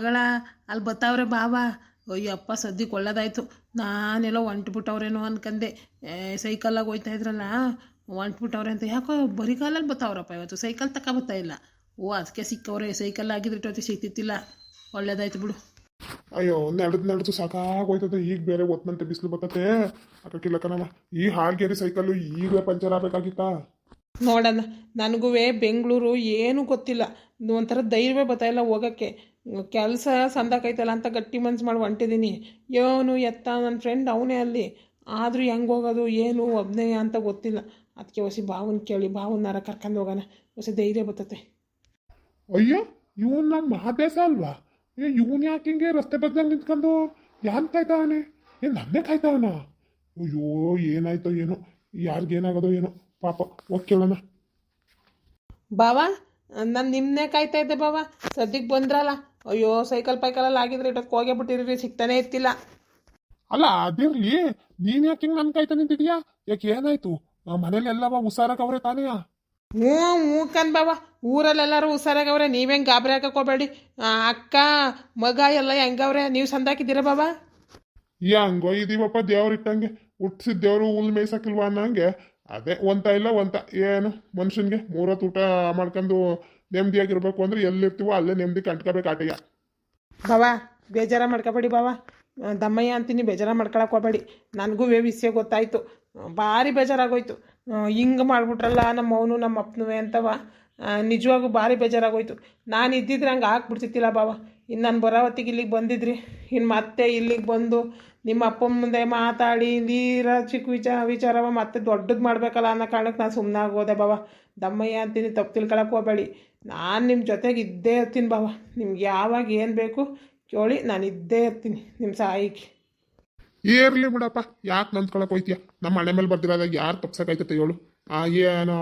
ಮಗಳ ಅಲ್ಲಿ ಬತ್ತಾವ್ರೆ ಬಾವ ಅಯ್ಯಪ್ಪ ಸದ್ಯಕ್ಕೆ ಒಳ್ಳೇದಾಯ್ತು. ನಾನೆಲ್ಲೋ ಹೊಂಟ್ಬಿಟ್ಟವ್ರೇನೋ ಅನ್ಕಂದೆ. ಏ, ಸೈಕಲ್ಲಾಗ ಹೋಯ್ತಾ ಇದ್ರಲ್ಲ ಹೊಂಟ್ಬಿಟ್ಟವ್ರೆ ಅಂತ. ಯಾಕೋ ಬರೀ ಕಾಲಲ್ಲಿ ಬತ್ತಾವ್ರಪ್ಪ ಇವತ್ತು? ಸೈಕಲ್ ತಕ ಬರ್ತಾ ಇಲ್ಲ. ಓ ಅದಕ್ಕೆ ಸಿಕ್ಕವ್ರೆ ಸೈಕಲ್ ಆಗಿದ್ರೆ ಸಿಗ್ತಿತ್ತಿಲ್ಲ. ಒಳ್ಳೇದಾಯ್ತು ಬಿಡು. ಅಯ್ಯೋ ನಡೆದು ನಡೆದು ಸಾಕಾಗೋಯ್ತದೆ ಈಗ ಬೇರೆ ಒತ್ತಂತೆ ಬಿಸಿಲು ಬರ್ತತೆ ಹಾಕಕ್ಕಿಲ್ಲ ಕಣವ ಈ ಹಾಲ್ಗೇರಿ ಸೈಕಲ್ಲು ಈಗ ಪಂಚರ್ ಆಗ್ಬೇಕಾಗಿತ್ತಾ? ನೋಡೋಣ ನನಗೂ ಬೆಂಗಳೂರು ಏನೂ ಗೊತ್ತಿಲ್ಲ. ಒಂಥರ ಧೈರ್ಯವೇ ಬರ್ತಾಯಿಲ್ಲ ಹೋಗೋಕ್ಕೆ. ಕೆಲಸ ಸಂದಾಕೈತಲ್ಲ ಅಂತ ಗಟ್ಟಿ ಮನ್ಸು ಮಾಡಿ ಹೊಂಟಿದ್ದೀನಿ ಏನು ಎತ್ತ ನನ್ನ ಫ್ರೆಂಡ್ ಅವನೇ ಅಲ್ಲಿ. ಆದರೂ ಹೆಂಗೆ ಹೋಗೋದು ಏನು ಒಬ್ಬನೇ ಅಂತ ಗೊತ್ತಿಲ್ಲ. ಅದಕ್ಕೆ ಹೊಸಿ ಭಾವನ ಕೇಳಿ ಭಾವನಾರ ಕರ್ಕೊಂಡು ಹೋಗೋಣ. ಹೊಸ ಧೈರ್ಯ ಬರ್ತತೆ. ಅಯ್ಯೋ ಇವನು ನಮ್ಮ ಮಹಾದೇಶ ಅಲ್ವಾ? ಇವನ್ ಯಾಕೆ ಹಿಂಗೆ ರಸ್ತೆ ಬದಲಲ್ಲಿ ನಿಂತ್ಕೊಂಡು ಯಾನ್ ಕಾಯ್ತಾವನೆ ಏನು ನನ್ನೇ ಕಾಯ್ತಾವನ ಅಯ್ಯೋ ಏನಾಯ್ತೋ ಏನೋ ಯಾರಿಗೇನಾಗೋದೋ ಏನೋ. ಪಾಪ ಹೋಗಿ ಕೇಳೋಣ. ಬಾವಾ ನಾನು ನಿಮ್ಮನ್ನೇ ಕಾಯ್ತಾ ಇದ್ದೆ ಬಾವಾ. ಸದ್ಯಕ್ಕೆ ಬಂದ್ರಲ್ಲ. ಅಯ್ಯೋ ಸೈಕಲ್ ಪೈಕಲಲ್ಲಿ ಆಗಿದ್ರೆ ಇಟ್ಟಕ್ಕೆ ಹೋಗೇ ಬಿಟ್ಟಿರಿ ಸಿಗ್ತಾನೆ ಇರ್ತಿಲ್ಲ. ಅಲ್ಲ ಅದಿರ್ಲಿ ನೀನ್ ಯಾಕೆ ಹಿಂಗ್ ನನ್ ಕೈ ನಿಂತಿದ್ಯಾ? ಯಾಕೆ ಏನಾಯ್ತು? ಮನೇಲಿ ಎಲ್ಲವ ಹುಷಾರಾಗವ್ರೆ ತಾನೇ? ಹ್ಞೂ ಹ್ಞೂ ಕಣ್ ಬಾವ ಊರಲ್ಲೆಲ್ಲರೂ ಹುಷಾರಾಗವ್ರೆ ನೀವೇನು ಗಾಬರಿ ಹಾಕಕ್ಕೆ ಹೋಗ್ಬೇಡಿ ಅಕ್ಕ ಮಗ ಎಲ್ಲ ಹೆಂಗವ್ರೆ ನೀವು ಸಂದಾಕಿದ್ದೀರ ಬಾಬಾ ಹಂಗೋ ಇದೀವಪ್ಪ ದೇವ್ರ ಇಟ್ಟಂಗೆ. ಹುಟ್ಟಿಸಿದ ದೇವ್ರು ಹುಲ್ ಮೇಯ್ಸಕ್ಕಿಲ್ವಾ ಅನ್ನಂಗೆ. ಅದೇ ಒಂತ ಇಲ್ಲ ಒಂತ. ಏನು ಮನುಷ್ಯನ್ಗೆ ಮೂರತ್ತು ಊಟ ಮಾಡ್ಕೊಂಡು ನೆಮ್ಮದಿಯಾಗಿರ್ಬೇಕು ಅಂದ್ರೆ ಎಲ್ಲಿರ್ತೀವೋ ಅಲ್ಲೇ ನೆಮ್ಮದಿ ಕಂಟ್ಕೋಬೇಕು ಆಟಯ್ಯ. ಬಾವ, ಬೇಜಾರ ಮಾಡ್ಕೋಬೇಡಿ ಬಾವ. ದಮ್ಮಯ್ಯ ಅಂತೀನಿ, ಬೇಜಾರ ಮಾಡ್ಕೊಳಕ್ಕೆ ಹೋಗಬೇಡಿ. ನನಗೂ ವಿಷಯ ಗೊತ್ತಾಯಿತು. ಭಾರಿ ಬೇಜಾರಾಗೋಯ್ತು. ಹಿಂಗೆ ಮಾಡ್ಬಿಟ್ರಲ್ಲ ನಮ್ಮ ಅವನು, ನಮ್ಮ ಅಪ್ಪನೂ ಅಂತವ. ನಿಜವಾಗೂ ಭಾರಿ ಬೇಜಾರಾಗೋಯ್ತು. ನಾನು ಇದ್ದಿದ್ರೆ ಹಂಗೆ ಹಾಕ್ಬಿಡ್ತಿತ್ತಿಲ್ಲ ಬಾವ. ಇನ್ನು ನಾನು ಬರೋ ಹೊತ್ತಿಗೆ ಇಲ್ಲಿಗೆ ಬಂದಿದ್ರಿ. ಇನ್ನು ಮತ್ತೆ ಇಲ್ಲಿಗೆ ಬಂದು ನಿಮ್ಮ ಅಪ್ಪನ ಮುಂದೆ ಮಾತಾಡಿ ನೀರ ಚಿಕ್ಕ ವಿಚಾರ ವಿಚಾರವ ಮತ್ತೆ ದೊಡ್ಡದು ಮಾಡಬೇಕಲ್ಲ ಅನ್ನೋ ಕಾರಣಕ್ಕೆ ನಾನು ಸುಮ್ಮನೆ ಆಗೋದೆ ಬಾವ. ದಮ್ಮಯ್ಯ ಅಂತೀನಿ, ತಪ್ಪು ತಿಳ್ಕೊಳಕ್ಕೆ ಹೋಗಬೇಡಿ. ನಾನು ನಿಮ್ಮ ಜೊತೆಗೆ ಇದ್ದೇ ಇರ್ತೀನಿ ಬಾವ. ನಿಮ್ಗೆ ಯಾವಾಗ ಏನು ಬೇಕು ಕೇಳಿ ನಾನು ಇದ್ದೇ ಇರ್ತೀನಿ ನಿಮ್ಮ ಸಹಾಯಕ್ಕೆ ಇರ್ಲಿ ಬಿಡಪ್ಪ, ಯಾಕೆ ನಂದ್ಕೊಳಕ್ಕೆ ಹೋಯ್ತೀಯ? ನಮ್ಮ ಮನೆ ಮೇಲೆ ಬರ್ದಿರೋದಾಗ ಯಾರು ತಪ್ಸಕ್ಕಾಯ್ತತೆ ಹೇಳು. ಏನೋ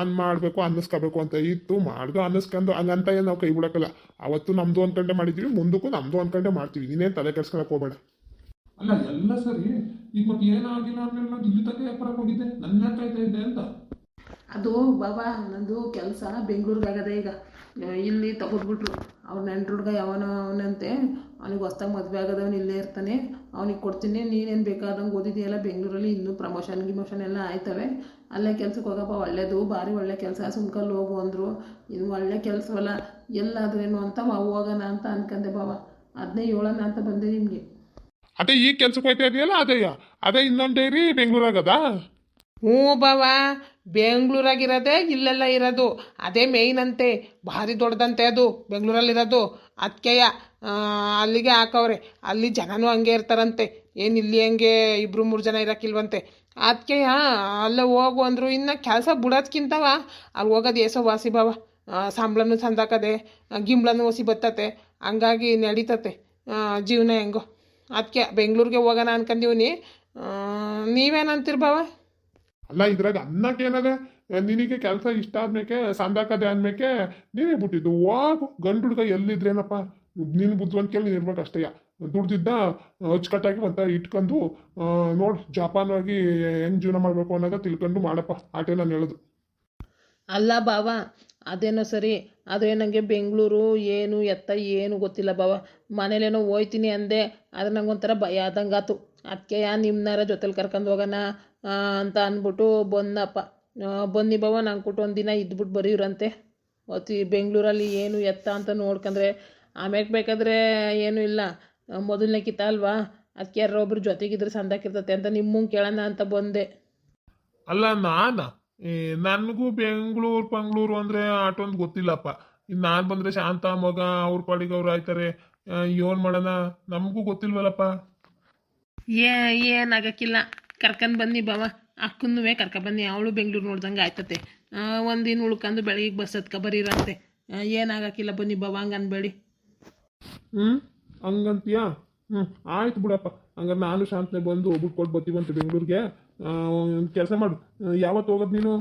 ಅನ್ ಮಾಡಬೇಕು ಅನ್ನಿಸ್ಕೋಬೇಕು ಅಂತ ಇತ್ತು. ಮಾಡ್ದು ಅನ್ನಿಸ್ಕೊಂಡು ಹಂಗಂತ ಏನು ನಾವು ಕೈ ಬಿಡಕಲ್ಲ ಅವತ್ತು ನಮ್ದು ಅನ್ಕಂಡೆ ಮಾಡಿದ್ವಿ ಮುಂದಕ್ಕೂ ನಮ್ದು ಅನ್ಕಂಡೆ ಮಾಡ್ತೀವಿ. ಇನ್ನೇನು ತಲೆ ಕೆಡ್ಸ್ಕೊಳಕ್ ಹೋಗಬೇಡ. ಅಲ್ಲ ಎಲ್ಲ ಸರಿ. ಈಗ ಮತ್ತೆ ಏನಾಗಿಲ್ಲ ಅಂದ್ಮೇಲೆ ನಾನು ಇಲ್ಲಿ ತನಕ ಬರಕ್ ಹೋಗಿದ್ದೆ. ನನ್ನ ಕಾಯ್ತಾ ಇದ್ದೆ ಅಂತ? ಅದು ಬಾಬಾ ನಂದು ಕೆಲಸ ಬೆಂಗಳೂರಿಗೆ ಆಗದೆ ಈಗ ಇಲ್ಲಿ ತಗೊಂಡ್ಬಿಟ್ರು. ಅವ್ರ ನೆಂಟ್ರುಡ್ಗ ಯಾವನೋ ಯಾವನ ಅವನಂತೆ. ಅವ್ನಿಗೆ ಹೊಸ್ದಾಗಿ ಮದುವೆ ಆಗದವನು ಇಲ್ಲೇ ಇರ್ತಾನೆ. ಅವ್ನಿಗೆ ಕೊಡ್ತೀನಿ ನೀನೇನು ಬೇಕಾದಂಗೆ ಓದಿದೆಯಲ್ಲ ಬೆಂಗಳೂರಲ್ಲಿ ಇನ್ನೂ ಪ್ರಮೋಷನ್ ಗಿಮೋಷನ್ ಎಲ್ಲ ಆಯ್ತವೆ. ಅಲ್ಲೇ ಕೆಲ್ಸಕ್ಕೆ ಹೋಗಪ್ಪ ಒಳ್ಳೇದು ಭಾರಿ ಒಳ್ಳೆ ಕೆಲಸ ಸುಮ್ಕಲ್ಲಿ ಹೋಗು ಅಂದರು. ಇನ್ನು ಒಳ್ಳೆ ಕೆಲಸವಲ್ಲ ಎಲ್ಲಾದ್ರೇನು ಅಂತ ಹೋಗೋಣ ಅಂತ ಅನ್ಕಂದೆ ಬಾವ ಅದನ್ನೇ ಹೇಳೋಣ ಅಂತ ಬಂದೆ ನಿಮಗೆ. ಅದೇ ಈ ಕೆಲ್ಸಕ್ಕೆ ಹೋಯ್ತಾ ಇದೆಯಲ್ಲ ಅದೇಯ್ಯ ಅದೇ ಇನ್ನೊಂದು ಡೈರಿ ಬೆಂಗಳೂರಾಗದ ಹ್ಞೂ ಬಾವ ಬೆಂಗಳೂರಾಗಿರೋದೇ ಇಲ್ಲೆಲ್ಲ ಇರೋದು. ಅದೇ ಮೇಯ್ನ್ ಅಂತೆ. ಭಾರಿ ದೊಡ್ಡದಂತೆ ಅದು. ಬೆಂಗಳೂರಲ್ಲಿರೋದು. ಅದಕ್ಕೆಯ ಅಲ್ಲಿಗೆ ಹಾಕವ್ರೆ. ಅಲ್ಲಿ ಜನನೂ ಹಂಗೆ ಇರ್ತಾರಂತೆ. ಏನು ಇಲ್ಲಿ ಹಂಗೆ ಇಬ್ಬರು ಮೂರು ಜನ ಇರೋಕ್ಕಿಲ್ವಂತೆ. ಅದಕ್ಕೆ ಅಲ್ಲೇ ಹೋಗು ಅಂದರು ಇನ್ನು ಕೆಲಸ ಬಿಡೋದ್ಕಿಂತವ ಅಲ್ಲಿ ಹೋಗೋದು ಏಸೋ ವಾಸಿ ಬಾವ ಸಂಬಳನೂ ಸಂದಾಕದೆ ಗಿಂಬ್ಳನೂ ಹೊಸಿ ಬತ್ತತೆ. ಹಂಗಾಗಿ ನಡೀತತೆ. ಜೀವನ ಹೆಂಗೋ. ಅದಕ್ಕೆ ಬೆಂಗಳೂರಿಗೆ ಹೋಗೋಣ ಅನ್ಕಂದೀವ್ನಿ. ನೀವೇನಂತೀರ ಬಾವ ಅಲ್ಲ ಇದ್ರಾಗ ಅನ್ನಕ್ಕೆ ಏನದ? ನಿನಗೆ ಕೆಲಸ ಇಷ್ಟ ಆದ್ಮೇಕೆ ಸಂದಾಕದೆ ಅಂದ್ಮೇಕೆ ನೀನೇ ಬಿಟ್ಟಿದ್ದು. ಹೋಗು ಗಂಡು ಹುಡುಗ ಎಲ್ಲಿದ್ರೇನಪ್ಪ ನಿನ್ನ ಬುದ್ಧಿವಂತಿಕೆಯಲ್ಲಿ ನೀನು ಇರ್ಬೇಕು ಅಷ್ಟೇಯ ದುಡ್ದಿದ್ದ ಅಚ್ಚುಕಟ್ಟಾಗಿ ಮತ್ತೆ ಇಟ್ಕೊಂಡು ನೋಡು ಜೋಪಾನ್ ಹೋಗಿ ಹೆಂಗ್ ಜೀವನ ಮಾಡಬೇಕು ಅನ್ನೋದ ತಿಳ್ಕೊಂಡು ಮಾಡಪ್ಪ. ಆಟೇ ನಾನು ಹೇಳೋದು. ಅಲ್ಲ ಬಾವ ಅದೇನೋ ಸರಿ. ಅದೇ ನನಗೆ ಬೆಂಗಳೂರು ಏನು, ಎತ್ತ ಏನು ಗೊತ್ತಿಲ್ಲ ಬಾವ ಮನೇಲೇನೋ ಹೋಯ್ತೀನಿ ಅಂದೆ. ಆದರೆ ನಂಗೊಂಥರ ಭಯ ಆದಂಗಾತು. ಅದಕ್ಕೆ ಯಾ ನಿಮ್ಮನಾರ ಜೊತೆಲಿ ಕರ್ಕೊಂಡು ಹೋಗೋಣ? ಅಂತ ಅಂದ್ಬಿಟ್ಟು ಬಂದಪ್ಪ ಬನ್ನಿ ಬಾವ ನಾನು ಕೊಟ್ಟು ಒಂದು ದಿನ ಇದ್ಬಿಟ್ಟು ಬರೀವ್ರಂತೆ ಅತಿ ಬೆಂಗಳೂರಲ್ಲಿ ಏನು ಎತ್ತ ಅಂತ ನೋಡ್ಕೊಂಡ್ರೆ ಆಮೇಲೆ ಬೇಕಾದ್ರೆ ಏನೂ ಇಲ್ಲ. ಮೊದಲನೇ ಕಿತ್ತ ಅಲ್ವಾ? ಅದಕ್ಕೆ ಯಾರೊಬ್ರು ಜೊತೆಗಿದ್ರೆ ಸಂದಾಕಿರ್ತತೆ ಅಂತ ನಿಮ್ಮಂಗೆ ಕೇಳೋಣ ಅಂತ ಬಂದೆ. ಅಲ್ಲ ನಾನ? ನನಗೂ ಬೆಂಗಳೂರು ಬೆಂಗಳೂರು ಅಂದ್ರೆ ಆಟೊಂದು ಗೊತ್ತಿಲ್ಲಪ್ಪ. ಇನ್ನು ನಾನು ಬಂದ್ರೆ ಶಾಂತ ಮಗ ಅವ್ರ ಪಾಡಿಗೆ ಅವ್ರು ಆಯ್ತಾರೆ. ಏನ್ ಮಾಡೋಣ? ನಮಗೂ ಗೊತ್ತಿಲ್ವಲ್ಲಪ್ಪ. ಏ ಏನಾಗಕ್ಕಿಲ್ಲ ಕರ್ಕೊಂಡು ಬನ್ನಿ ಬಾವ. ಅಕ್ಕನೂ ಕರ್ಕೊಬನ್ನಿ ಅವಳು ಬೆಂಗಳೂರು ನೋಡ್ದಂಗೆ ಆಯ್ತತೆ. ಒಂದಿನ ಉಳ್ಕೊಂಡು ಬೆಳಗ್ಗೆ ಬಸ್ ಹತ್ಕ ಬರೀರಂತೆ ಏನಾಗಕ್ಕಿಲ್ಲ ಬನ್ನಿ ಬಾವ ಹಂಗೆ ಅನ್ಬೇಡಿ. ಹ್ಮ್? ಹಂಗಂತೀಯ? ಹ್ಮ್ ಆಯ್ತು ಬಿಡಪ್ಪ. ಹಂಗಾರೆ ನಾನು ಶಾಂತನೆ ಬಂದು ಬಿಟ್ಕೊಟ್ಟು ಬರ್ತೀವಂತೆ ಬೆಂಗಳೂರಿಗೆ. ಒಂದು ಕೆಲಸ ಮಾಡು. ಯಾವತ್ತು ಹೋಗೋದು ನೀನು?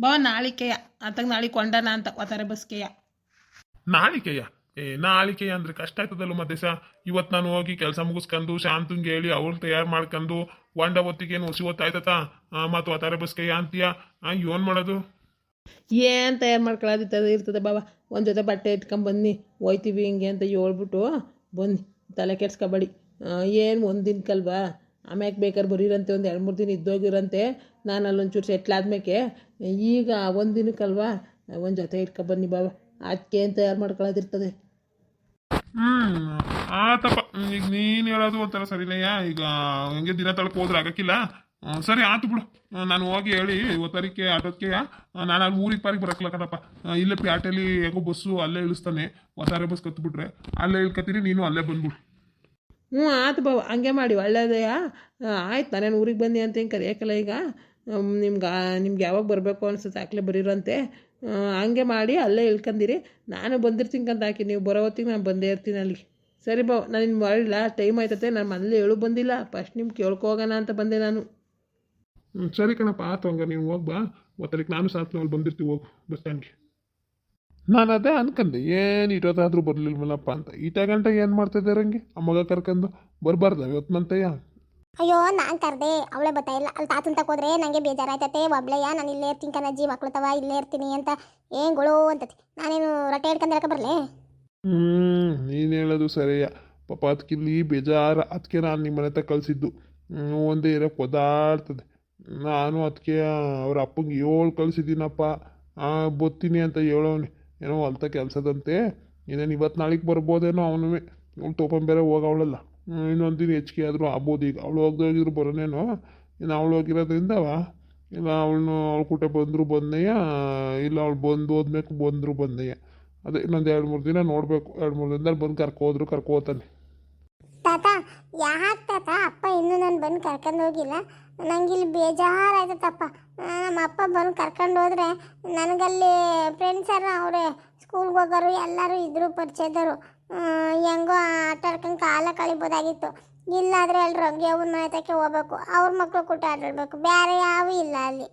ಬಾ ನಾಳಿಕೆಯ. ಅಂತ ನಾಳೆ ಕೊಂಡನ ಅಂತ ಒತ್ತಾರೆ ಬಸ್ಗೆಯ ನಾಳಿಕೆಯ? ಏ ಆಳಿಕೆ ಅಂದ್ರೆ ಕಷ್ಟ ಆಯ್ತದಲ್ಲ ಮತ್ತೆ ಇವತ್ತು ನಾನು ಹೋಗಿ ಕೆಲಸ ಮುಗಿಸ್ಕೊಂಡು ಶಾಂತಂಗೆ ಹೇಳಿ ಅವಳು ತಯಾರು ಮಾಡ್ಕೊಂಡು ಒಂಡ ಹೊತ್ತಿಗೆ ಏನು ಹೊಸಿ ಹೊತ್ತಾಯ್ತತ ಮತ್ತು ಒತ್ತಾರೆ ಬಸ್ಕೆಯ ಅಂತೀಯ. ಏನ್ ಮಾಡೋದು? ಏನು ತಯಾರು ಮಾಡ್ಕೊಳ್ಳೋದು ಇರ್ತದೆ ಬಾಬಾ. ಒಂದು ಜೊತೆ ಬಟ್ಟೆ ಇಟ್ಕೊಂಬನ್ನಿ ಹೋಯ್ತೀವಿ ಹಿಂಗೆ ಅಂತ ಹೇಳ್ಬಿಟ್ಟು ಬನ್ನಿ. ತಲೆ ಕೆಡ್ಸ್ಕೊಬೇಡಿ. ಏನು ಒಂದಿನ ಕಲ್ವಾ ಆಮ್ಯಾಕೆ ಬೇಕಾದ್ರೆ ಬರೀರಂತೆ ಒಂದು ಎರಡು ಮೂರು ದಿನ ಇದ್ದೋಗಿರಂತೆ. ನಾನು ಅಲ್ಲೊಂಚೂರು ಸೆಟ್ಲ್ ಆದ್ಮೇಕೆ. ಈಗ ಒಂದು ದಿನಕ್ಕಲ್ವಾ ಒಂದು ಜೊತೆ ಇಟ್ಕೊಬನ್ನಿ ಬಾಬಾ. ಅದಕ್ಕೆ ಏನು ತಯಾರು ಮಾಡ್ಕೊಳ್ಳೋದಿರ್ತದೆ ಹ್ಮ್ ಆತಪ್ಪ. ಈಗ ನೀನ್ ಹೇಳೋದು ಒಂಥರ ಸರಿನಯ್ಯ ಈಗ ಹಂಗೆ ದಿನ ತಳಕ್ ಹೋದ್ರೆ ಆಗಕ್ಕಿಲ್ಲ. ಆ, ಸರಿ ಆತು ಬಿಡು. ಆ, ನಾನು ಹೋಗಿ ಹೇಳಿ ಒತ್ತರಿಕೆ ಆಟೋಕ್ಕೆ ನಾನು ಅಲ್ಲಿ ಊರಿಗೆ ಪಾರಿಗೆ ಬರಕ್ಲ ಕಣಪ್ಪ. ಆ, ಇಲ್ಲೇ ಪ್ಯಾಟೆಲಿ ಹೇಗೋ ಬಸ್ಸು ಅಲ್ಲೇ ಇಳಿಸ್ತಾನೆ. ಒತ್ತಾರೆ ಬಸ್ ಕತ್ಬಿಟ್ರೆ ಅಲ್ಲೇ ಇಳ್ಕತ್ತೀನಿ ನೀನು ಅಲ್ಲೇ ಬಂದ್ಬಿಡು. ಹ್ಞೂ ಆತು ಬಾ ಹಂಗೆ ಮಾಡಿ ಒಳ್ಳೇದಯ್ಯ. ಆಯ್ತು ನಾನೇನು ಊರಿಗೆ ಬಂದಿ ಅಂತ ಹಿಂಗೆ ಕರೆಯೋಕ್ಕಲ್ಲ ಈಗ. ನಿಮ್ಗೆ ನಿಮ್ಗೆ ಯಾವಾಗ ಬರಬೇಕು ಅನ್ಸುತ್ತೆ ಹಾಕ್ಲೇ ಬರೀರಂತೆ. ಹಂಗೆ ಮಾಡಿ ಅಲ್ಲೇ ಇಳ್ಕಂದಿರಿ. ನಾನು ಬಂದಿರ್ತೀನಿ ಕಂತ ಹಾಕಿ ನೀವು ಬರೋ ಹೊತ್ತಿಗೆ ನಾನು ಬಂದೇ ಇರ್ತೀನಿ ಅಲ್ಲಿ. ಸರಿ ಬಾ ನಾನು ಇನ್ನು ಮಾಡಿಲ್ಲ ಟೈಮ್ ಆಯ್ತತೆ ನಾನು ಮನೇಲಿ ಹೇಳು ಬಂದಿಲ್ಲ. ಫಸ್ಟ್ ನಿಮ್ಗೆ ಕೇಳ್ಕೋಗೋಣ ಅಂತ ಬಂದೆ ನಾನು. ಹ್ಞೂ ಸರಿ ಕಣಪ್ಪ ಆತು ಹಂಗ ನೀವು ಹೋಗಿ ಬಾ. ಒತ್ತಲಿಕ್ಕೆ ನಾನು ಸಾತ್ ಅಲ್ಲಿ ಬಂದಿರ್ತೀವಿ ಹೋಗು ಬಸ್ ಸ್ಟ್ಯಾಂಡ್ಗೆ ನಾನು ಅದೇ ಅನ್ಕಂಡೆ ಏನು ಇರೋದಾದ್ರೂ ಬರಲಿಲ್ವಲ್ಲಪ್ಪ ಅಂತ. ಈಟ ಗಂಟೆ ಏನು ಮಾಡ್ತಿದ್ದಾರೆ ಹಂಗೆ? ಆ ಮಗ ಕರ್ಕೊಂಡು ಬರಬಾರ್ದ ಇವತ್ತು ನಂತಯ್ಯ ಅಯ್ಯೋ, ನಾನು ಕರ್ದೆ, ಅವಳೇ ಬತ್ತಾ ಇಲ್ಲ. ಅಲ್ಲಿ ತಾತನ್ ತಕೋದ್ರೆ ನಂಗೆ ನನಗೆ ಬೇಜಾರಾಯ್ತತೆ. ಒಬ್ಳೆಯ ನಾನು ಇಲ್ಲೇ ಇರ್ತೀನಿ ಕಣಜ್ಜಿ ಮಕ್ಳು ತವ, ಇಲ್ಲೇ ಇರ್ತೀನಿ ಅಂತ. ಏನ್ ಗೊಳು ಅಂತತಿ. ನಾನೇನು ರೊಟ್ಟೆ ಹಿಡ್ಕೊಂಡ್ರಕ ಬರಲೇ? ಹ್ಞೂ ನೀನು ಹೇಳೋದು ಸರಿಯ. ಪಾಪ ಅದಕ್ಕಿಲ್ಲಿ ಬೇಜಾರ ಅದಕ್ಕೆ ನಾನು ನಿಮ್ಮ ಮನೆ ಕಳಿಸಿದ್ದು. ಒಂದೇ ಇರೋ ಒದಾಡ್ತದೆ ನಾನು ಅದಕ್ಕೆ ಅವ್ರ ಅಪ್ಪಂಗೆ ಏಳು ಕಳಿಸಿದ್ದೀನಪ್ಪ. ಬತ್ತೀನಿ ಅಂತ ಹೇಳೋನೆ ಏನೋ ಹೊಲ್ತ ಕೆಲಸದಂತೆ. ಇನ್ನೇನು ಇವತ್ತು ನಾಳೆಗೆ ಬರ್ಬೋದೇನೋ ಅವನು ಅವ್ನು ತೋಪನ್ ಬೇರೆ ಹೋಗವಳಲ್ಲ. ಇನ್ನೊಂದು ದಿನ ಹೆಚ್ಚಿಗೆ ಆದರೂ ಆಗ್ಬೋದು. ಈಗ ಅವಳು ಹೋಗ್ದೆ ಹೋಗಿದ್ರು ಬರೋನೇನೋ, ಇನ್ನು ಅವಳು ಹೋಗಿರೋದ್ರಿಂದವ ಇಲ್ಲ ಅವಳನ್ನು ಅವಳ ಕೂಟ ಬಂದರೂ ಬಂದೆಯ ಇಲ್ಲ ಅವಳು ಬಂದು ಹೋದ್ಮೇಲೆ ಬಂದರೂ ಬಂದೆಯ ಅದೇ ಇನ್ನೊಂದು ಎರಡು ಮೂರು ದಿನ ನೋಡಬೇಕು. ಎರಡು ಮೂರು ದಿನದಲ್ಲಿ ಬಂದು ಕರ್ಕೊ ಹೋದ್ರು, ಕರ್ಕೊ ಹೋಗ್ತಾನೆ ತಾತ ಯಾಕೆ ತಾತ? ಅಪ್ಪ ಇನ್ನೂ ನಾನು ಬಂದು ಕರ್ಕೊಂಡು ಹೋಗಿಲ್ಲ. ನಂಗೆ ಇಲ್ಲಿ ಬೇಜಾರಾಯ್ತಪ್ಪ. ನಮ್ಮ ಅಪ್ಪ ಬಂದು ಕರ್ಕೊಂಡು ಹೋದ್ರೆ ನನಗಲ್ಲಿ ಫ್ರೆಂಡ್ಸ್ ಅವರೇ ಸ್ಕೂಲ್ಗೆ ಹೋಗೋರು, ಎಲ್ಲರೂ ಇದ್ರು ಪರಿಚಯದವರು. ಹೆಂಗೋ ಆಟ ಆಡ್ಕೊಂಡು ಕಾಲ ಕಳಿಬೋದಾಗಿತ್ತು. ಇಲ್ಲಾದರೆ ಎಲ್ಲರೂ ಹಂಗೆ ಅವ್ರ ಮನೆ ತಕ್ಕೆ ಹೋಗ್ಬೇಕು. ಅವ್ರ ಮಕ್ಕಳು ಕೂಟ ಆಟಾಡ್ಬೇಕು. ಬೇರೆ ಯಾವೂ ಇಲ್ಲ ಅಲ್ಲಿ.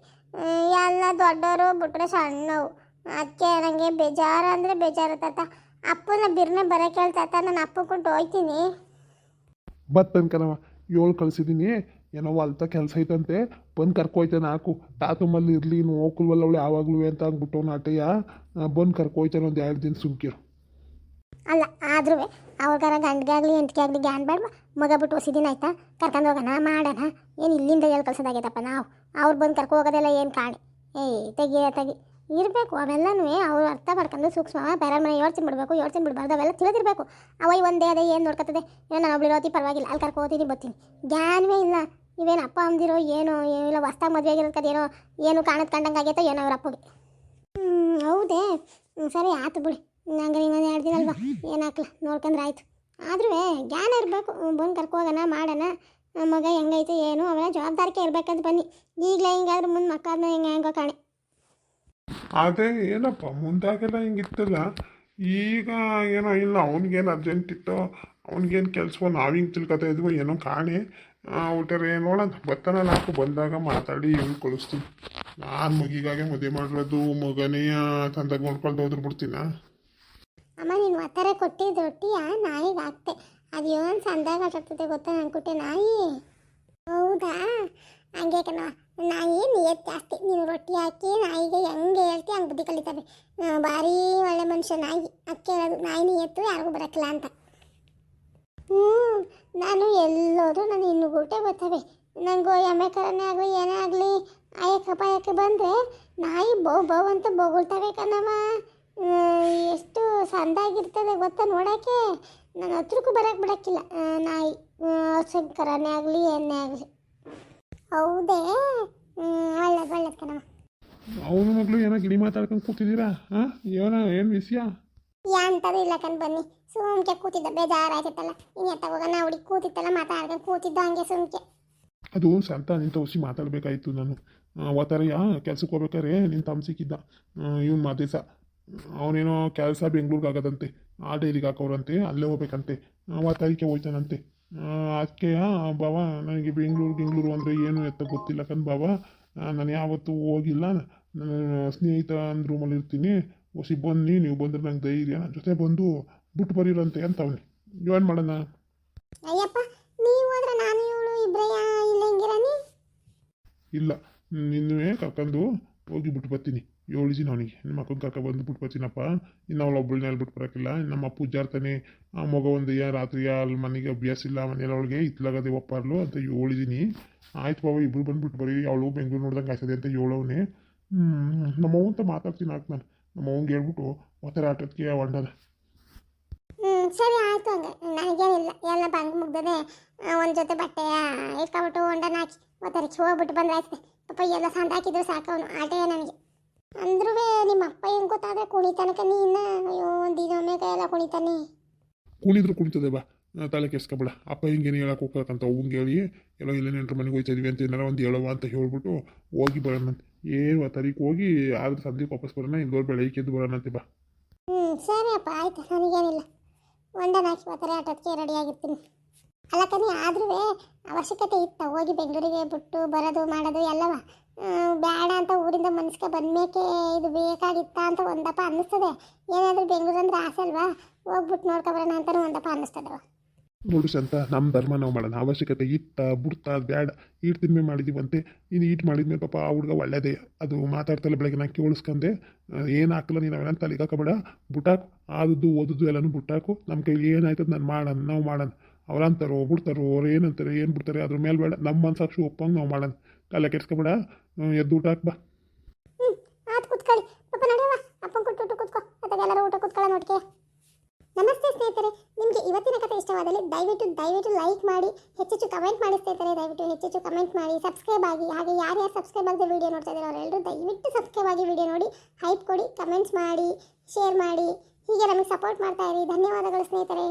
ಎಲ್ಲ ದೊಡ್ಡವರು ಬಿಟ್ಟರೆ ಸಣ್ಣವು ಅದಕ್ಕೆ ನನಗೆ ಬೇಜಾರು ಅಂದರೆ ಬೇಜಾರು ತಾತ. ಅಪ್ಪನ ಬಿರ್ನೆ ಹೇಳ್ತಾತ ನಾನು ಅಪ್ಪ ಕೊಟ್ಟು ಹೋಯ್ತೀನಿ ಬತ್ತನ್ ಕಣವ ಏಳು ಕಳ್ಸಿದ್ದೀನಿ ಏನೋ ಹೊಲ್ತ ಕೆಲಸ ಐತಂತೆ, ಬಂದು ಕರ್ಕೊಯ್ತಾನೆ ಹಾಕು ಮಲ್ಲಿ ಇರಲಿ, ಇನ್ನು ಹೋಗಲ್ವಲ್ಲ ಅವಳು ಯಾವಾಗಲೂ ಅಂತ ಅಂದ್ಬಿಟ್ಟು ನಾಟಯ್ಯ ಬಂದು ಕರ್ಕೊಯ್ತಾನೆ ಒಂದು ಎರಡು ದಿನ ಸುಮ್ಕಿರು ಅಲ್ಲ ಆದ್ರೂ ಅವ್ರಿಗಾರ ಗಂಡಿಗೆ ಆಗಲಿ ಎಂಟಿಗೆ ಆಗಲಿ ಗ್ಯಾನ್ ಬೇಡ ಮಗ ಬಿಟ್ಟು ಹೊಸಿದಿನ ಆಯ್ತಾ? ಕರ್ಕೊಂಡು ಹೋಗೋಣ ಮಾಡೋಣ ಏನು ಇಲ್ಲಿಂದ ಹೇಳಿ ಕಳ್ಸೋದಾಗೈತಪ್ಪ ನಾವು. ಅವ್ರು ಬಂದು ಕರ್ಕೊ ಹೋಗೋದೆಲ್ಲ ಏನು ಕಾಣಿ? ಏಯ್ ತೆಗಿ ತೆಗಿ. ಇರಬೇಕು, ಅವೆಲ್ಲನೂ ಅವ್ರು ಅರ್ಥ ಮಾಡ್ಕೊಂಡು ಸೂಕ್ಷ್ಮ ಬೇರೆ ಮನೆ ಯೋಚನೆ ಬಿಡಬೇಕು ಯೋಚನೆ ಬಿಡಬಾರ್ದು ಅವೆಲ್ಲ ತಿಳಿದಿರಬೇಕು. ಅವೈ ಒಂದೇ ಅದೇ ಏನು ನೋಡ್ಕೊತದೆ, ಏನೋ ನಾನು ಒಬ್ಳಿರೋತಿ ಪರವಾಗಿಲ್ಲ, ಅಲ್ಲಿ ಕರ್ಕೊ ಹೋಗ್ತೀನಿ, ಬರ್ತೀನಿ. ಜ್ಞಾನವೇ ಇಲ್ಲ, ಇವೇನು ಅಪ್ಪ ಅಂದಿರೋ ಏನೋ, ಇಲ್ಲ ಹೊಸ್ದಾಗ ಮದುವೆ ಆಗಿರೋದಕ್ಕೆ ಏನೋ ಕಾಣದ್ ಕಂಡಂಗೆ ಆಗೈತೋ ಏನೋ ಅವ್ರ ಅಪ್ಪಗೆ. ಹೌದೇ. ಸರಿ ಆಯ್ತು ಬಿಡಿ. ನಂಗೆ ಇನ್ನೊಂದು ಎರಡು ದಿನ ಅಲ್ವಾ? ನೋಡ್ಕೊಂಡ್ರೆ ಆಯಿತು. ಆದ್ರೂ ಜ್ಞಾನ ಇರಬೇಕು. ಬಂದು ಕರ್ಕೋಗೋಣ ಮಾಡೋಣ. ಮಗ ಹೆಂಗೈತೆ, ಏನು ಅವೆಲ್ಲ ಜವಾಬ್ದಾರಿಕೆ ಇರ್ಬೇಕಂತ ಬನ್ನಿ. ಈಗಲೇ ಹಿಂಗಾದ್ರೂ ಮುಂದೆ ಮಕ್ಕಳನ್ನ ಹೆಂಗೆ ಹೆಂಗೋ ಕಾಣೆ. ಅದೇ ಏನಪ್ಪ, ಮುಂದಾಗೆಲ್ಲ ಹಿಂಗಿತ್ತಲ್ಲ, ಈಗ ಏನೋ ಇಲ್ಲ, ಅವ್ನಿಗೇನು ಅರ್ಜೆಂಟ್ ಇತ್ತೋ, ಅವ್ನಿಗೇನು ಕೆಲಸವೋ, ನಾವು ಹಿಂಗೆ ತಿಳ್ಕೊತಾ ಇದ್ವೋ, ಏನೋ ಕಾಣೆ. ಏನು ನೋಡೋಣ, ಬರ್ತಾನೆ ನಾಲ್ಕು ಬಂದಾಗ ಮಾತಾಡಿ, ಇವ್ನು ಕಳಿಸ್ತೀನಿ ನಾನು ಮಗಿಗಾಗೆ ಮದುವೆ ಮಾಡಿರೋದು ಮಗನೇ ತಂದಾಗ ನೋಡ್ಕೊಂಡು ಹೋದ್ರು ಬಿಡ್ತೀನ? ಅಮ್ಮ, ನೀನು ಒತ್ತಾರೆ ಕೊಟ್ಟಿದ್ದು ರೊಟ್ಟಿಯ ನಾಯಿಗೆ ಹಾಕ್ತೆ. ಅದು ಏನು ಸಂದಾಗ ಆಟಾಡ್ತದೆ ಗೊತ್ತಾ? ಅನ್ಕೊಟ್ಟೆ ನಾಯಿ. ಹೌದಾ? ಹಂಗೆ ಕಣ. ನಾಯಿ ನಿಯತ್ ಜಾಸ್ತಿ ನೀನು ರೊಟ್ಟಿ ಹಾಕಿ ನಾಯಿಗೆ ಹೆಂಗೆ ಹೇಳ್ತಿ ಹಂಗೆ ಬುದ್ಧಿ ಕಲಿತವೆ ಭಾರಿ ಒಳ್ಳೆ ಮನುಷ್ಯ ನಾಯಿ, ಅಕ್ಕಿ ಹೇಳೋದು ನಾಯಿ ನಿಯತ್ತು ಯಾರಿಗೂ ಬರೋಕ್ಕಿಲ್ಲ ಅಂತ. ಹ್ಞೂ ನಾನು ಎಲ್ಲೋದು ನಾನು ಇನ್ನು ಗೂಟೆ ಬರ್ತವೆ. ನನಗೂ ಎಮ್ಮೆ ಕರನೇ ಆಗಲಿ, ಏನೇ ಆಗಲಿ, ಆಯಕ್ಕ ಯಾಕೆ ಬಂದರೆ ನಾಯಿ ಬೌ ಬೌ ಅಂತ ಬೊಗಳ್ತವೆ ಕಣವ ಎಷ್ಟು ಸಂದಾಗಿರ್ತದೆ ಗೊತ್ತಾ ನೋಡೋಕ್ಕೆ? ನಾನು ಹತ್ರಕ್ಕೂ ಬರೋಕ್ಕೆ ಬಿಡೋಕ್ಕಿಲ್ಲ. ನಾಯಿ ಕರನೇ ಆಗಲಿ ಎಣ್ಣೆ ಆಗಲಿ. ಹೌದೇ? ಒಳ್ಳೇದು ಒಳ್ಳೇದು ಕಣವ ಅವನು ಮಗಳು ಏನೋ ಗಿಡಿ ಮಾತಾಡ್ಕೊಂಡು ಕೂತಿದ್ದೀರಾ? ಹಾಂ? ಏನೋ ಏನು ವಿಷಯ? ಯಾಂತದು ಇಲ್ಲ ಕಣ್ ಬನ್ನಿ. ಸುಮ್ಕೆ ಕೂತಿದ್ದ ಬೇಜಾರಾಯ್ತಲ್ಲ ಇನ್ನು ಹೋಗ ಹೋಗೋಣ ಹುಡುಗಿ ಕೂತಿತ್ತಲ್ಲ ಮಾತಾಡ್ಕೊಂಡು ಕೂತಿದ್ದ ಹಂಗೆ ಸುಮ್ಕೆ. ಅದು ಸಂತ ನಿಂತ ತೋರಿಸಿ ಮಾತಾಡಬೇಕಾಯ್ತು ನಾನು. ಅವತ್ತಾರಯ್ಯ ಕೆಲ್ಸಕ್ಕೆ ಹೋಗ್ಬೇಕಾರೆ ನಿನ್ನ ತಮ್ಮ ಸಿಕ್ಕಿದ್ದ. ಇವನು ಮಾದೇಶ ಅವನೇನೋ ಕೆಲಸ ಬೆಂಗ್ಳೂರಿಗೆ ಆಗೋದಂತೆ. ಆ ಡೈರಿಗೆ ಹಾಕೋರಂತೆ ಅಲ್ಲೇ ಹೋಗ್ಬೇಕಂತೆ. ಅವತ್ತಾರಿಕೆ ಹೋಯ್ತಾನಂತೆ. ಅದಕ್ಕೆ ಬಾವ ನನಗೆ ಬೆಂಗಳೂರು ಬೆಂಗಳೂರು ಅಂದರೆ ಏನು ಎತ್ತ ಗೊತ್ತಿಲ್ಲ ಕಣ್ ಬಾವ. ನಾನು ಯಾವತ್ತೂ ಹೋಗಿಲ್ಲ. ನನ್ನ ಸ್ನೇಹಿತ ಅಂದ ರೂಮಲ್ಲಿ ಇರ್ತೀನಿ. ಹೊಸಿ ಬನ್ನಿ ನೀವು ಬಂದರೆ ನಂಗೆ ಧೈರ್ಯ. ನನ್ನ ಜೊತೆ ಬಂದು ಬಿಟ್ಟು ಬರೀರಂತೆ ಅಂತವನಿ ಏನು ಮಾಡೋಣ? ಅಯ್ಯಪ್ಪ ನೀವು ಹೋದ್ರೆ ನಾನು ಇವಳು ಇಬ್ರಯ್ಯ ಇಲ್ಲ ಇಲ್ಲ ನಿನ್ನೆ ಕರ್ಕೊಂಡು ಹೋಗಿ ಬಿಟ್ಟು ಬರ್ತೀನಿ. ಏಳು ದಿನ ಅವನಿಗೆ ನಿಮ್ಮ ಅಕ್ಕನ ಕರ್ಕ ಬಂದು ಬಿಟ್ಟು ಬರ್ತೀನಪ್ಪ ಇನ್ನು ಅವಳು ಒಬ್ಬಳನ್ನ ಬಿಟ್ಟು ಬರೋಕ್ಕಿಲ್ಲ ನಮ್ಮ ಅಪ್ಪ ಉಜ್ಜಾರ್ತಾನೆ ಆ ಮಗ ಒಂದು ಯಾ ರಾತ್ರಿ ಅಲ್ಲಿ ಮನೆಗೆ ಅಭ್ಯಾಸ ಇಲ್ಲ ಮನೇಲಿ ಅವಳಿಗೆ ಇತ್ಲಾಗದೆ ಒಪ್ಪಾರ್ಲು ಅಂತ ಹೇಳಿದೀನಿ ಆಯ್ತು ಬಾಬಾ ಇಬ್ರು ಬಂದ್ಬಿಟ್ಟು ಬರೀ ಅವಳು ಬೆಂಗಳೂರು ನೋಡ್ದಂಗೆ ಆಯ್ತದೆ ಅಂತ ಹೇಳವನೇ ನಮ್ಮವ್ವ ಅಂತ ಮಾತಾಡ್ತೀನಿ ಹಾಕ್ ನಾನು ನಮ್ಮವ್ವಂಗೆ ಹೇಳ್ಬಿಟ್ಟು ಒತ್ತರ ಆಟಕ್ಕೆ ಹ್ಞೂ ಸರಿ ಆಯಿತು ಹಂಗೆ ನನಗೇನಿಲ್ಲ ಎಲ್ಲ ಬಂದು ಮುಗ್ದದೆ ಒಂದು ಜೊತೆ ಬಟ್ಟೆ ಇಟ್ಕೊಬಿಟ್ಟು ಹೊಂಡನ ಹಾಕಿ ಒತ್ತರಿಗೆ ಹೋಗ್ಬಿಟ್ಟು ಬಂದ್ರೆ ಆಯ್ತದೆ ಪಾಪ ಎಲ್ಲ ಸಂದ ಹಾಕಿದ್ರು ಸಾಕು ಅವನು ಆಟೇ ನನಗೆ ಅಂದ್ರೂ ನಿಮ್ಮ ಅಪ್ಪ ಹೆಂಗೆ ಗೊತ್ತಾದ್ರೆ ಕುಣಿತಾನಕ ಇನ್ನ ಅಯ್ಯೋ ದಿನೊಮ್ಮೆ ಕೈಯೆಲ್ಲ ಕುಣಿತಾನೆ. ಕುಣಿದ್ರು ಕುಣಿತದೆ ಬಾ. ತಲೆ ಕೆಸ್ಕೊಬೇಡ. ಅಪ್ಪ ಹಿಂಗೇನು ಹೇಳಕ್ಕೆ ಹೋಗ್ಬೇಕಂತ ಅವ್ನಿಗೆ ಹೇಳಿ ಎಲ್ಲೋ ಇಲ್ಲ ನೆಂಟ್ರ ಮನೆಗೆ ಹೋಯ್ತಾ ಇದೀವಿ ಅಂತ ಏನಾರ ಒಂದು ಹೇಳುವ ಅಂತ ಹೇಳ್ಬಿಟ್ಟು ಹೋಗಿ ಬರೋಣ ಏನು ತಾರೀಕು ಹೋಗಿ ಆದ್ರೆ ಸಂಜೆಗೆ ವಾಪಸ್ ಬರೋಣ ಇಂದೋರ್ ಬೆಳಗ್ಗೆ ಎದ್ದು ಬರೋಣ ಅಂತ ಬಾ. ಹ್ಞೂ ಸರಿ ಅಪ್ಪ ಆಯ್ತು ನನಗೇನಿಲ್ಲ. ಒಂದನ ಹಾಕಿ ಬರ್ತಾರೆ ಆಟೋದಕ್ಕೆ ರೆಡಿ ಆಗಿರ್ತೀನಿ. ಅಲ್ಲ ಕನಿ ಆದ್ರೂ ಅವಶ್ಯಕತೆ ಇತ್ತ ಹೋಗಿ ಬೆಂಗಳೂರಿಗೆ ಬಿಟ್ಟು ಬರೋದು ಮಾಡೋದು ಎಲ್ಲವ? ಬೇಡ ಅಂತ ಊರಿಂದ ಮನಸ್ಸಿಗೆ ಬಂದ್ಮೇಕೆ ಇದು ಬೇಕಾಗಿತ್ತ ಅಂತ ಒಂದಪ್ಪ ಅನ್ನಿಸ್ತದೆ. ಏನಾದರೂ ಬೆಂಗಳೂರು ಅಂದ್ರೆ ಆಸೆ ಅಲ್ವಾ? ಹೋಗ್ಬಿಟ್ಟು ನೋಡ್ಕೊಬರೋಣ ಅಂತಲೂ ಒಂದಪ್ಪ ಅನ್ನಿಸ್ತದವ ನೋಡು ಸಂತ ನಮ್ಮ ಧರ್ಮ ನಾವು ಮಾಡೋಣ ಅವಶ್ಯಕತೆ ಇತ್ತ, ಬುಡ್ತಾ, ಬ್ಯಾಡ, ಈಟ್ ತಿಮ್ಮೆ ಮಾಡಿದೀವಂತೆ. ಇನ್ನು ಈಟ್ ಮಾಡಿದ್ಮೇಲೆ ಪಾಪ ಆ ಹುಡುಗ ಒಳ್ಳೇದೇ. ಅದು ಮಾತಾಡ್ತಲ್ಲ ಬೆಳಗ್ಗೆ ನಾನು ಕೇಳಿಸ್ಕೊಂಡೆ ಏನು ಹಾಕಲ್ಲ ನೀನು ಅವೆಲ್ಲ ತಲೆಗೆ ಹಾಕಬೇಡ. ಬುಟ್ಟಾಕು, ಆದದ್ದು, ಓದದ್ದು ಎಲ್ಲನೂ ಬುಟ್ಟಾಕು. ನಮ್ಮ ಕೈಲಿ ಏನಾಯ್ತದ ನಾನು ಮಾಡೋಣ ನಾವು ಮಾಡೋಣ ಅವ್ರು ಅಂತಾರೋ ಬಿಡ್ತಾರೋ ಅವ್ರು ಏನಂತಾರೆ, ಏನು ಬಿಡ್ತಾರೆ, ಅದ್ರ ಮೇಲೆ ಬೇಡ. ನಮ್ಮ ಮನ್ಸಾಕ್ಷಿ ಒಪ್ಪಂಗೆ ನಾವು ಮಾಡೋಣ ತಲೆ ಕೆಡ್ಸ್ಕೊಬೇಡ ಎದ್ದು ಊಟ ಹಾಕ್ಬಾ ಕೂತ್ಕೊಳ್ಳಿ. ಪಾಪ ಅಪ್ಪನ ಕೊಟ್ಟು ಊಟ ಕೂತ್ಕೊ. ಅದಕ್ಕೆ ಎಲ್ಲರೂ ಊಟ ನೋಡ್ಕೆ. ನಮಸ್ತೆ ಸ್ನೇಹಿತರೆ. ನಿಮಗೆ ಇವತ್ತಿನ ಕಥೆ ಇಷ್ಟವಾದಲ್ಲಿ ದಯವಿಟ್ಟು ದಯವಿಟ್ಟು ಲೈಕ್ ಮಾಡಿ, ಹೆಚ್ಚೆಚ್ಚು ಕಮೆಂಟ್ ಮಾಡಿ ಸ್ನೇಹಿತರೆ. ದಯವಿಟ್ಟು ಹೆಚ್ಚೆಚ್ಚು ಕಮೆಂಟ್ ಮಾಡಿ ಸಬ್ಸ್ಕ್ರೈಬ್ ಆಗಿ, ಹಾಗೆ ಯಾರ್ಯಾರು ಸಬ್ಸ್ಕ್ರೈಬ್ ಆಗದೆ ವಿಡಿಯೋ ನೋಡ್ತಾ ಇದ್ದಾರೆ ಅವರೆಲ್ಲರೂ ದಯವಿಟ್ಟು ಸಬ್ಸ್ಕ್ರೈಬ್ ಆಗಿ ವಿಡಿಯೋ ನೋಡಿ ಹೈಪ್ ಕೊಡಿ ಕಮೆಂಟ್ಸ್ ಮಾಡಿ ಶೇರ್ ಮಾಡಿ. ಹೀಗೆ ನಮಗೆ ಸಪೋರ್ಟ್ ಮಾಡ್ತಾ ಇರಿ. ಧನ್ಯವಾದಗಳು ಸ್ನೇಹಿತರೆ.